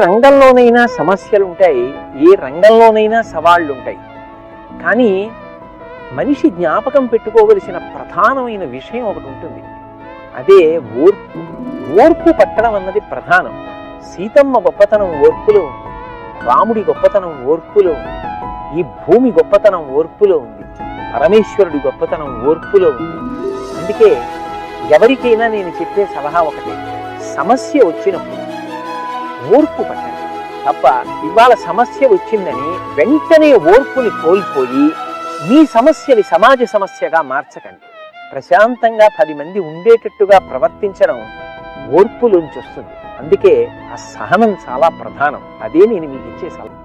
రంగంలోనైనా సమస్యలు ఉంటాయి ఏ రంగంలోనైనా సవాళ్ళు ఉంటాయి కానీ మనిషి జ్ఞాపకం పెట్టుకోవలసిన ప్రధానమైన విషయం ఒకటి ఉంటుంది అదే ఓర్పు. ఓర్పు పట్టడం అన్నది ప్రధానం. సీతమ్మ గొప్పతనం ఓర్పులో ఉంది. రాముడి గొప్పతనం ఓర్పులో ఉంది. ఈ భూమి గొప్పతనం ఓర్పులో ఉంది. పరమేశ్వరుడి గొప్పతనం ఓర్పులో ఉంది. అందుకే ఎవరికైనా నేను చెప్పే సలహా ఒకటి. సమస్య వచ్చినప్పుడు ఓర్పు పట్టండి తప్ప ఇవాళ సమస్య వచ్చిందని వెంటనే ఓర్పుని కోల్పోయి మీ సమస్యని సమాజ సమస్యగా మార్చకండి. ప్రశాంతంగా పది మంది ఉండేటట్టుగా ప్రవర్తించడం ఓర్పులోంచి వస్తుంది. అందుకే ఆ సహనం చాలా ప్రధానం. అదే నేను మీకు ఇచ్చే సలహా.